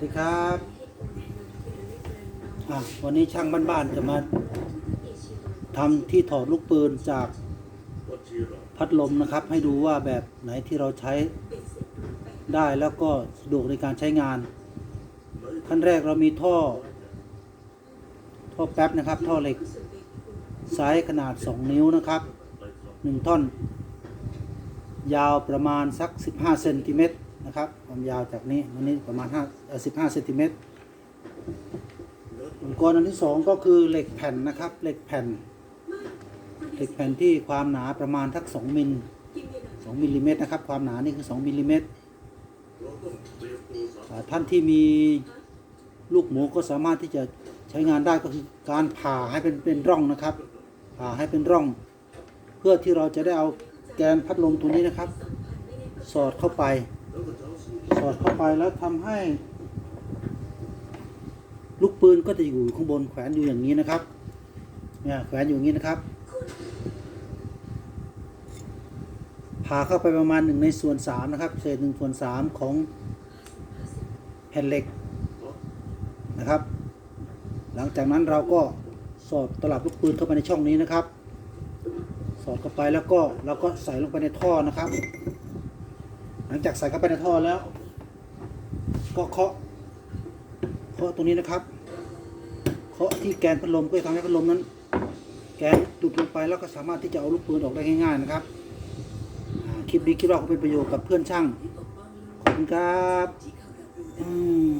ดีครับอะวันนี้ช่างบ้านๆจะมาทำที่ถอดลูกปืนจากพัดลมนะครับ ให้ดูว่าแบบไหนที่เราใช้ได้แล้วก็สะดวกในการใช้งาน ขั้นแรกเรามีท่อ ท่อแป๊บนะครับ ท่อเหล็กไซส์ขนาด 2 นิ้วนะครับ 1 ท่อน ยาวประมาณสัก 15เซนติเมตร นะครับ ความยาวจากนี้อันนี้ประมาณ5 15เซนติเมตรอุปกรณ์อันที่สองก็คือเหล็กแผ่นนะครับ เหล็กแผ่น เหล็กแผ่นที่ความหนาประมาณทัก 2มิล2มิลลิเมตรนะครับ ความหนานี่คือ 2มิลลิเมตรท่านที่มีลูกหมูก็สามารถที่จะใช้งานได้ก็คือการผ่าให้เป็นเป็นร่องนะครับ ผ่าให้เป็นร่อง เพื่อที่เราจะได้เอาแกนพัดลมตัวนี้นะครับ สอดเข้าไป สอดเข้าไปแล้วทำให้ ลูกปืนก็จะอยู่ข้างบนแขวนอยู่อย่างนี้นะครับเนี่ยแขวนอยู่อย่างนี้นะครับผ่าเข้าไปประมาณหนึ่งในส่วนสามนะครับ เศษหนึ่งส่วนสามของแผ่นเหล็กนะครับ หลังจากนั้นเราก็สอดตลับลูกปืนเข้าไปในช่องนี้นะครับ สอดเข้าไปแล้วก็เราก็ใส่ลงไปในท่อนะครับ หลังจากใส่เข้าไปในท่อแล้ว ก็เคาะเคาะตรงนี้นะครับเคาะที่แกนพัดลมเพื่อทำให้พัดลมนั้น แกนดูดลงไปแล้วก็สามารถที่จะเอาลูกปืนออกได้ง่าย ๆ นะครับคลิปนี้คิดว่าคงเป็นประโยชน์กับเพื่อนช่างขอบคุณครับอืม